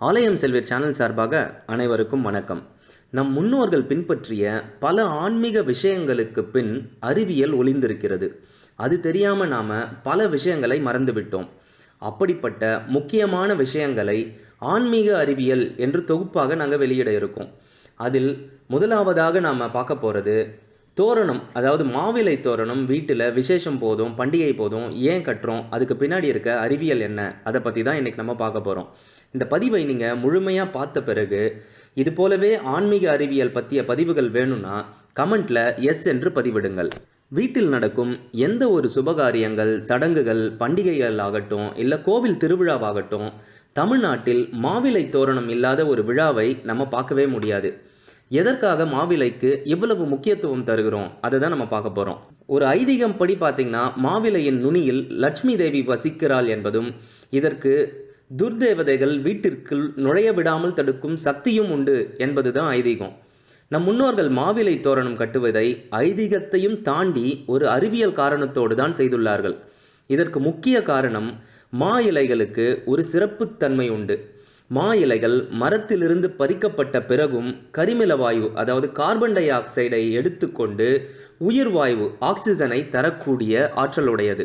ஆலயம் செல்வீர் சேனல் சார்பாக அனைவருக்கும் வணக்கம். நம் முன்னோர்கள் பின்பற்றிய பல ஆன்மீக விஷயங்களுக்கு பின் அறிவியல் ஒளிந்திருக்கிறது. அது தெரியாமல் நாம் பல விஷயங்களை மறந்துவிட்டோம். அப்படிப்பட்ட முக்கியமான விஷயங்களை ஆன்மீக அறிவியல் என்று தொகுப்பாக நாங்கள் வெளியிட இருக்கோம். அதில் முதலாவதாக நாம் பார்க்க போகிறது தோரணம் அதாவது மாவிலை தோரணம் வீட்டில் விசேஷம் போதும் பண்டிகை போதும் ஏன் கட்டுறோம் அதுக்கு பின்னாடி இருக்க அறிவியல் என்ன அதை பற்றி தான் இன்றைக்கி நம்ம பார்க்க போகிறோம் இந்த பதிவை நீங்கள் முழுமையாக பார்த்த பிறகு இது போலவே ஆன்மீக அறிவியல் பற்றிய பதிவுகள் வேணும்னா கமெண்ட்டில் எஸ் என்று பதிவிடுங்கள். வீட்டில் நடக்கும் எந்த ஒரு சுபகாரியங்கள் சடங்குகள் பண்டிகைகள் ஆகட்டும் இல்லை கோவில் திருவிழாவாகட்டும் தமிழ்நாட்டில் மாவிலை தோரணம் இல்லாத ஒரு விழாவை நம்ம பார்க்கவே முடியாது. எதற்காக மாவிலைக்கு இவ்வளவு முக்கியத்துவம் தருகிறோம்? அதை தான் நம்ம பார்க்க போகிறோம் ஒரு ஐதீகம் படி பார்த்திங்கன்னா மாவிலையின் நுனியில் லட்சுமி தேவி வசிக்கிறாள் என்பதும் இதற்கு துர்தேவதைகள் வீட்டிற்குள் நுழைய விடாமல் தடுக்கும் சக்தியும் உண்டு என்பது தான் ஐதீகம். நம் முன்னோர்கள் மாவிலை தோரணம் கட்டுவதை ஐதீகத்தையும் தாண்டி ஒரு அறிவியல் காரணத்தோடு தான் செய்துள்ளார்கள். இதற்கு முக்கிய காரணம் மா இலைகளுக்கு ஒரு சிறப்புத்தன்மை உண்டு. மா இலைகள் மரத்திலிருந்து பறிக்கப்பட்ட பிறகும் கரிமில வாயு அதாவது கார்பன் டை ஆக்சைடை எடுத்துக்கொண்டு உயிர் வாயு ஆக்சிஜனை தரக்கூடிய ஆற்றலுடையது.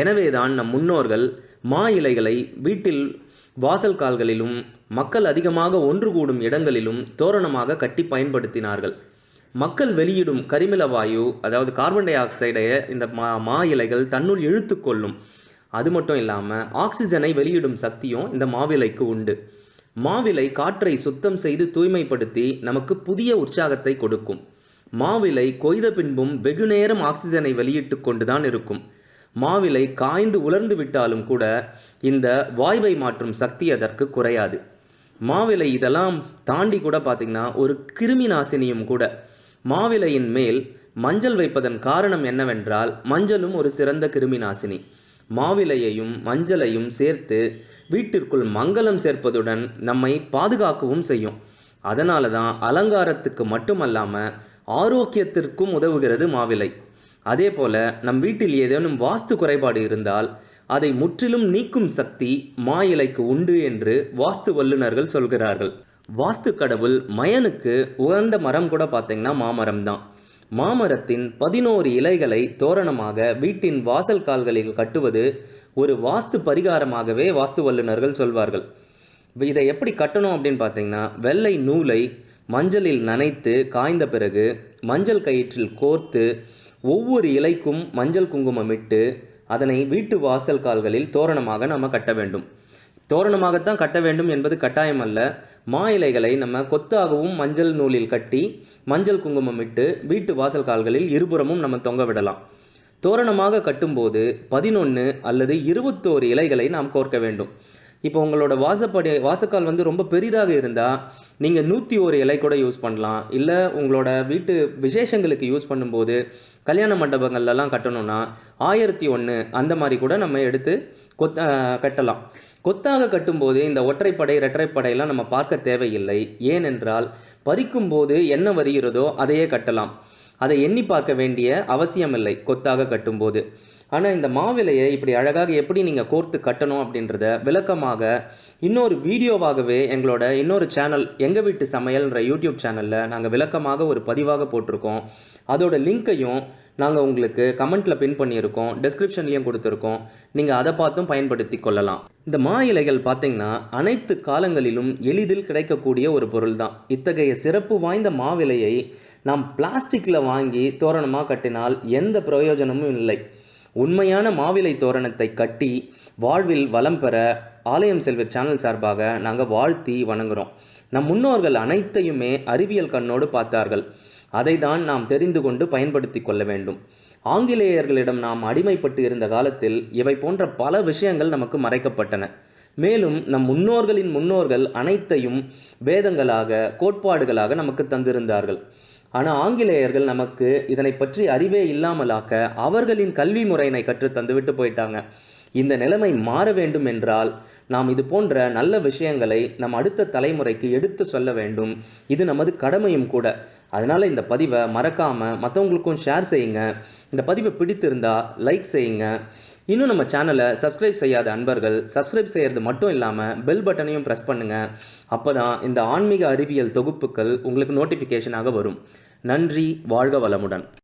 எனவேதான் நம் முன்னோர்கள் மா இலைகளை வீட்டில் வாசல் கால்களிலும் மக்கள் அதிகமாக ஒன்று கூடும் இடங்களிலும் தோரணமாக கட்டி பயன்படுத்தினார்கள். மக்கள் வெளியிடும் கரிமில வாயு அதாவது கார்பன் டை ஆக்சைடை இந்த மா மா இலைகள் தன்னுள் இழுத்துக்கொள்ளும் அது மட்டும் இல்லாமல் ஆக்சிஜனை வெளியிடும் சக்தியும் இந்த மாவிலைக்கு உண்டு. மாவிலை காற்றை சுத்தம் செய்து தூய்மைப்படுத்தி நமக்கு புதிய உற்சாகத்தை கொடுக்கும். மாவிலை கொய்த பின்பும் வெகுநேரம் ஆக்சிஜனை வெளியிட்டு கொண்டுதான் இருக்கும். மாவிலை காய்ந்து உலர்ந்து விட்டாலும் கூட இந்த வாய்வை மாற்றும் சக்தி அதற்கு குறையாது. மாவிலை இதெல்லாம் தாண்டி கூட பார்த்திங்கன்னா ஒரு கிருமி நாசினியும் கூட. மாவிலையின் மேல் மஞ்சள் வைப்பதன் காரணம் என்னவென்றால் மஞ்சளும் ஒரு சிறந்த கிருமி நாசினி. மாவிலையையும் மஞ்சளையும் சேர்த்து வீட்டிற்குள் மங்களம் சேர்ப்பதுடன் நம்மை பாதுகாக்கவும் செய்யும். அதனால தான் அலங்காரத்துக்கு மட்டுமல்லாமல் ஆரோக்கியத்திற்கும் உதவுகிறது மாவிலை. அதே போல் நம் வீட்டில் ஏதேனும் வாஸ்து குறைபாடு இருந்தால் அதை முற்றிலும் நீக்கும் சக்தி மா இலைக்கு உண்டு என்று வாஸ்து வல்லுநர்கள் சொல்கிறார்கள். வாஸ்து கடவுள் மயனுக்கு உகந்த மரம் கூட பார்த்தீங்கன்னா மாமரம் தான் மாமரத்தின் பதினோரு இலைகளை தோரணமாக வீட்டின் வாசல் கால்களில் கட்டுவது ஒரு வாஸ்து பரிகாரமாகவே வாஸ்து வல்லுநர்கள் சொல்வார்கள். இதை எப்படி கட்டணும் அப்படின்னு பார்த்தீங்கன்னா வெள்ளை நூலை மஞ்சளில் நனைத்து காய்ந்த பிறகு மஞ்சள் கயிற்றில் கோர்த்து ஒவ்வொரு இலைக்கும் மஞ்சள் குங்குமமிட்டு அதனை வீட்டு வாசல் கால்களில் தோரணமாக நம்ம கட்ட வேண்டும். தோரணமாகத்தான் கட்ட வேண்டும் என்பது கட்டாயம் அல்ல. மா இலைகளை நம்ம கொத்தாகவும் மஞ்சள் நூலில் கட்டி மஞ்சள் குங்குமம் இட்டு வீட்டு வாசல் கால்களில் இருபுறமும் நம்ம தொங்க விடலாம். தோரணமாக கட்டும்போது பதினொன்று அல்லது இருபத்தோரு இலைகளை நாம் கோர்க்க வேண்டும். இப்போ உங்களோட வாசப்படி வாசக்கால் வந்து ரொம்ப பெரிதாக இருந்தால் நீங்கள் நூற்றி ஒரு இலை கூட யூஸ் பண்ணலாம். இல்லை உங்களோட வீட்டு விசேஷங்களுக்கு யூஸ் பண்ணும்போது கல்யாண மண்டபங்கள்லாம் கட்டணும்னா ஆயிரத்தி ஒன்று அந்த மாதிரி கூட நம்ம எடுத்து கொத் கட்டலாம். கொத்தாக கட்டும்போது இந்த ஒற்றைப்படை இரட்டைப்படையெல்லாம் நம்ம பார்க்க தேவையில்லை. ஏனென்றால் பறிக்கும்போது என்ன வருகிறதோ அதையே கட்டலாம். அதை எண்ணி பார்க்க வேண்டிய அவசியமில்லை கொத்தாக கட்டும்போது. ஆனால் இந்த மாவிலையை இப்படி அழகாக எப்படி நீங்கள் கோர்த்து கட்டணும் அப்படின்றத விளக்கமாக இன்னொரு வீடியோவாகவே எங்களோட இன்னொரு சேனல் எங்கள் வீட்டு சமையல்ன்ற யூடியூப் சேனலில் நாங்கள் விளக்கமாக ஒரு பதிவாக போட்டிருக்கோம். அதோட லிங்க்கையும் நாங்கள் உங்களுக்கு கமெண்ட்டில் பின் பண்ணியிருக்கோம் டிஸ்கிரிப்ஷன்லேயும் கொடுத்துருக்கோம். நீங்கள் அதை பார்த்தும் பயன்படுத்தி கொள்ளலாம். இந்த மா இலைகள் பார்த்திங்கன்னா அனைத்து காலங்களிலும் எளிதில் கிடைக்கக்கூடிய ஒரு பொருள் தான் இத்தகைய சிறப்பு வாய்ந்த மாவிலையை நாம் பிளாஸ்டிக்கில் வாங்கி தோரணமாக கட்டினால் எந்த பிரயோஜனமும் இல்லை. உண்மையான மாவிலை தோரணத்தை கட்டி வாழ்வில் வளம் பெற ஆலயம் செல்வர் சேனல் சார்பாக நாங்கள் வாழ்த்தி வணங்குகிறோம் நம் முன்னோர்கள் அனைத்தையுமே அறிவியல் கண்ணோடு பார்த்தார்கள். அதை தான் நாம் தெரிந்து கொண்டு பயன்படுத்தி கொள்ள வேண்டும். ஆங்கிலேயர்களிடம் நாம் அடிமைப்பட்டு இருந்த காலத்தில் இவை போன்ற பல விஷயங்கள் நமக்கு மறைக்கப்பட்டன. மேலும் நம் முன்னோர்களின் முன்னோர்கள் அனைத்தையும் வேதங்களாக கோட்பாடுகளாக நமக்கு தந்திருந்தார்கள். ஆனால் ஆங்கிலேயர்கள் நமக்கு இதனை பற்றி அறிவே இல்லாமலாக்க அவர்களின் கல்வி முறையினை கற்று தந்துவிட்டு போயிட்டாங்க. இந்த நிலைமை மாற வேண்டும் என்றால் நாம் இது போன்ற நல்ல விஷயங்களை நம் அடுத்த தலைமுறைக்கு எடுத்து சொல்ல வேண்டும். இது நமது கடமையும் கூட. அதனால் இந்த பதிவை மறக்காமல் மற்றவங்களுக்கும் ஷேர் செய்யுங்க. இந்த பதிவை பிடித்திருந்தால் லைக் செய்யுங்க. இன்னும் நம்ம சேனலை சப்ஸ்கிரைப் செய்யாத அன்பர்கள் சப்ஸ்கிரைப் செய்கிறது மட்டும் இல்லாமல் பெல் பட்டனையும் ப்ரெஸ் பண்ணுங்கள் அப்போ தான் இந்த ஆன்மீக அறிவியல் தொகுப்புகள் உங்களுக்கு நோட்டிஃபிகேஷனாக வரும். நன்றி வாழ்க வளமுடன்.